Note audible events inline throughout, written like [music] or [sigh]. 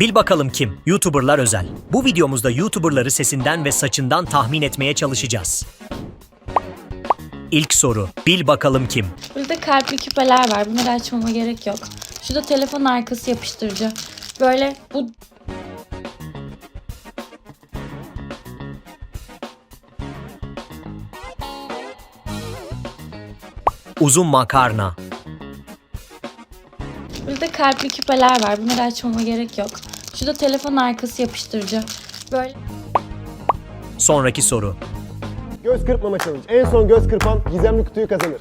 Bil bakalım kim? YouTuberlar özel. Bu videomuzda YouTuberları sesinden ve saçından tahmin etmeye çalışacağız. İlk soru. Bil bakalım kim? Burada kalpli küpeler var. Bunları açmama gerek yok. Şurada telefon arkası yapıştırıcı. Böyle bu Uzun makarna. burada kalpli küpeler var. Bunları açmama gerek yok. Şurada telefon arkası yapıştırıcı. Böyle Sonraki soru. Göz kırpmama challenge. En son göz kırpan gizemli kutuyu kazanır.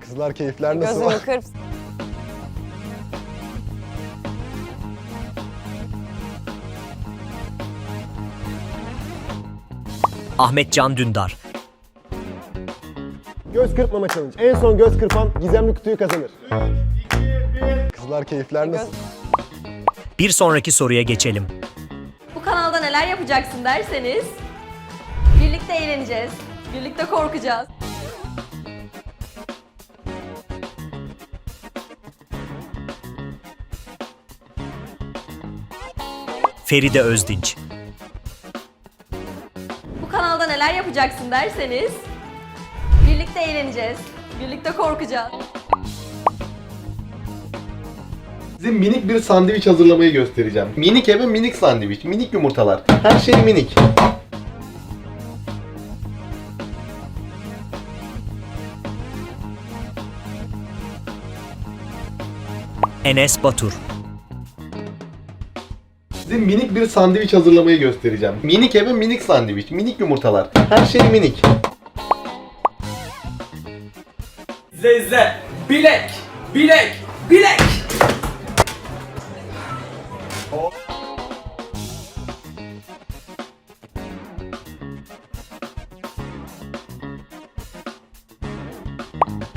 Kızlar keyifler nasıl? Gözümü kırp. Ahmet Can Dündar. Göz kırpmama challenge. En son göz kırpan gizemli kutuyu kazanır. Kızlar keyifler nasıl? Bir sonraki soruya geçelim. Bu kanalda neler yapacaksın derseniz birlikte eğleneceğiz. Birlikte korkacağız. Feride Özdinç. Bu kanalda neler yapacaksın derseniz birlikte eğleneceğiz. Birlikte korkacağız. Size minik bir sandviç hazırlamayı göstereceğim. Minik eve minik sandviç, minik yumurtalar. Her şey minik. Enes Batur. Size minik bir sandviç hazırlamayı göstereceğim. Minik eve minik sandviç, minik yumurtalar. Her şey minik. İzle izle. Bilek, bilek, bilek.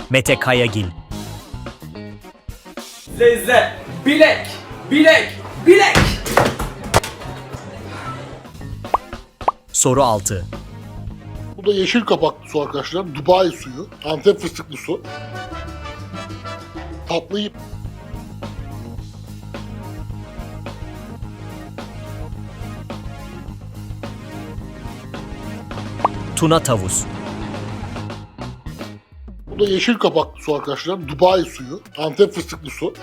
Mete Kayagil. İzle. Bilek, bilek, bilek. Soru 6. Bu da yeşil kapaklı su arkadaşlar. Dubai suyu. Antep fıstıklı su. Tatlı Tuna Tavus. Bu da yeşil kapaklı su arkadaşlar. Dubai suyu. Antep fıstıklı su.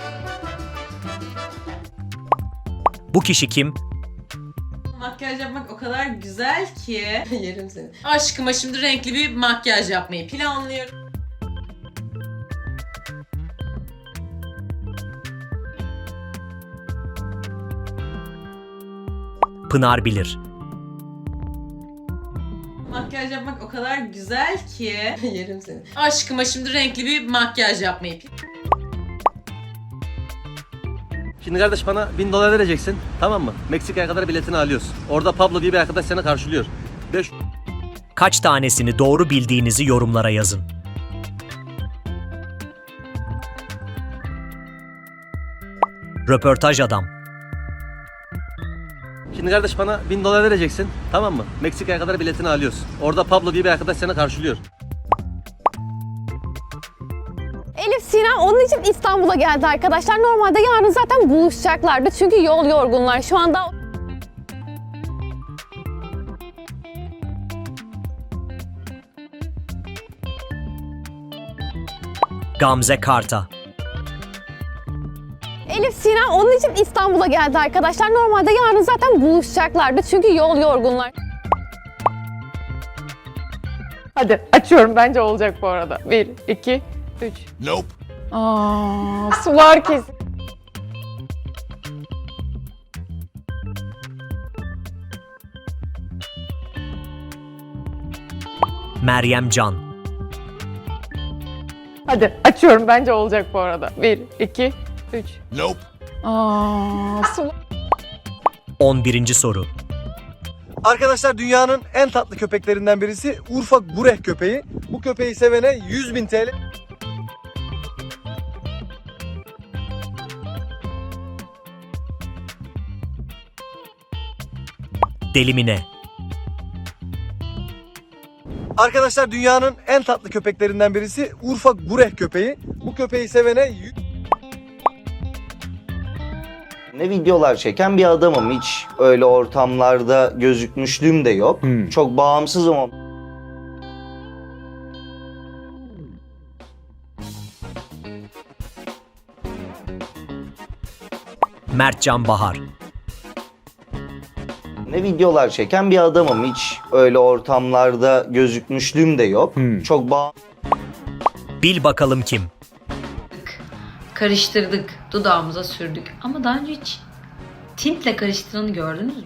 Bu kişi kim? Makyaj yapmak o kadar güzel ki. [laughs] Yerim seni. Aşkıma şimdi renkli bir makyaj yapmayı planlıyorum. Pınar Bilir. O kadar güzel ki. [laughs] Yerim seni. Aşkıma şimdi renkli bir makyaj yapmayı Şimdi kardeş bana 1000 dolar vereceksin tamam mı? Meksika'ya kadar biletini alıyoruz. Orada Pablo diye bir arkadaş seni karşılıyor. 5 Kaç tanesini doğru bildiğinizi yorumlara yazın. Röportaj Adam. Şimdi kardeş bana 1000 dolar vereceksin tamam mı? Meksika'ya kadar biletini alıyoruz. Orada Pablo diye bir arkadaş seni karşılıyor. Elif Sinem onun için İstanbul'a geldi arkadaşlar. Normalde yarın zaten buluşacaklardı çünkü yol yorgunlar. Şu anda Gamze Karta. Elif Sinem onun için İstanbul'a geldi arkadaşlar. Normalde yarın zaten buluşacaklardı çünkü yol yorgunlar. Hadi açıyorum bence olacak bu arada. 1, 2, 3. Nope. Aa, su var kesin. Meryem Can. Hadi açıyorum bence olacak bu arada. 1, 2, 3. Nope. Aa, su 11. soru. Arkadaşlar dünyanın en tatlı köpeklerinden birisi Urfa Gureh köpeği. Bu köpeği sevene 100 bin TL. Delimine. Arkadaşlar dünyanın en tatlı köpeklerinden birisi Urfa Gureh köpeği. Bu köpeği sevene 100 Ne videolar çeken bir adamım. Hiç öyle ortamlarda gözükmüşlüğüm de yok. Çok bağımsızım ama. Mertcan Bahar, Ne videolar çeken bir adamım. Hiç öyle ortamlarda gözükmüşlüğüm de yok. Çok bağ bil bakalım kim. Karıştırdık, dudağımıza sürdük. Ama daha önce hiç tintle karıştıranı gördünüz mü?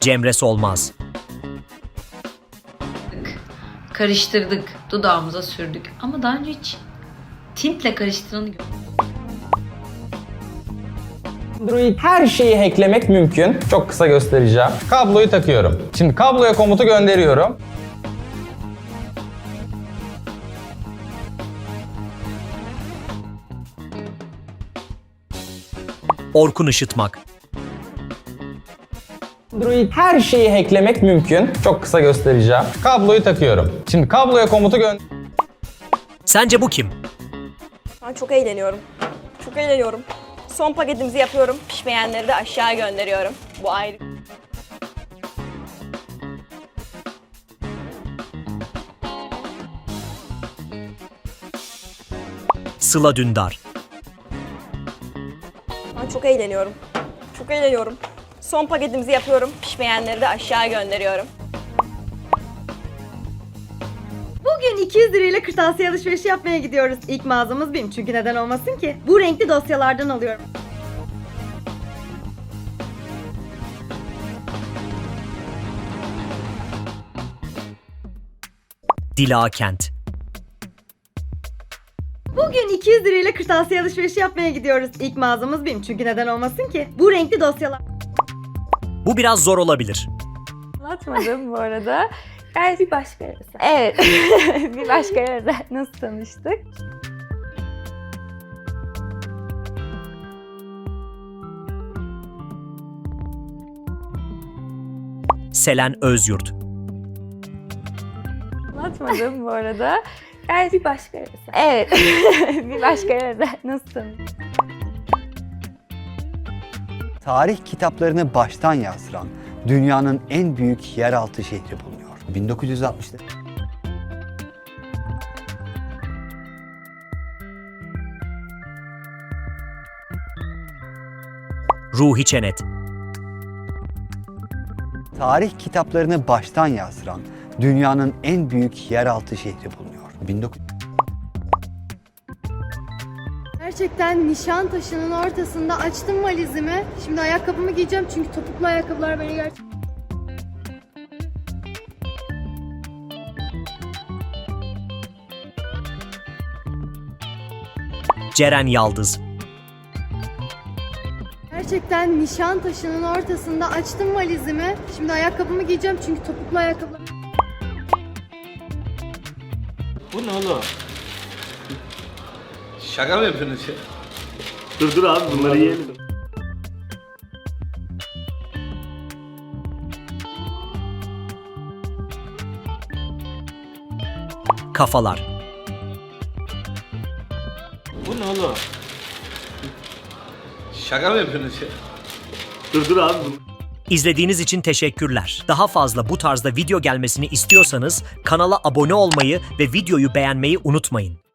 Cemre Solmaz, Karıştırdık, dudağımıza sürdük. Ama daha önce hiç tintle karıştıranı gördünüz mü? Android her şeyi hacklemek mümkün. Çok kısa göstereceğim. Kabloyu takıyorum. Şimdi kabloya komutu gönderiyorum. Orkun Işıtmak, Android her şeyi hacklemek mümkün. Çok kısa göstereceğim. Kabloyu takıyorum. Şimdi kabloya komutu gönder. sence bu kim? Ben çok eğleniyorum. Çok eğleniyorum. Son paketimizi yapıyorum. Pişmeyenleri de aşağı gönderiyorum. Bu ayrı. Sıla Dündar, Ben çok eğleniyorum. Çok eğleniyorum. Son paketimizi yapıyorum. Pişmeyenleri de aşağı gönderiyorum. Bugün 200 lirayla kırtasiye alışverişi yapmaya gidiyoruz. İlk mağazamız BİM çünkü neden olmasın ki? Bu renkli dosyalardan alıyorum. Dila Kent, Bugün 200 lirayla kırtasiye alışverişi yapmaya gidiyoruz. İlk mağazamız BİM çünkü neden olmasın ki? Bu renkli dosyalar. bu biraz zor olabilir. Anlatmadım bu arada. Yani bir başka yerde. Evet. bir başka yerde [laughs] nasıl tanıştık? Selen Özyurt, Anlatmadım bu arada. [laughs] Yani bir başka yerde. Evet. [laughs] bir başka yerde nasıl tanıştık? Tarih kitaplarını baştan yazdıran dünyanın en büyük yeraltı şehri bulunuyor. 1960'lı. Ruhi Çenet, Tarih kitaplarını baştan yazdıran dünyanın en büyük yeraltı şehri bulunuyor. 19 Gerçekten Nişantaşı'nın ortasında açtım valizimi. Şimdi ayakkabımı giyeceğim çünkü topuklu ayakkabılar beni gerçekten... Ceren Yaldız, Gerçekten Nişantaşı'nın ortasında açtım valizimi. Şimdi ayakkabımı giyeceğim çünkü topuklu ayakkabılar... Bu ne oğlum? Şaka mı yapıyorsunuz ya? Dur dur abi bunları yiyelim. Kafalar, Bu ne oğlum? Şaka mı yapıyorsunuz ya? Dur dur abi İzlediğiniz için teşekkürler. Daha fazla bu tarzda video gelmesini istiyorsanız kanala abone olmayı ve videoyu beğenmeyi unutmayın.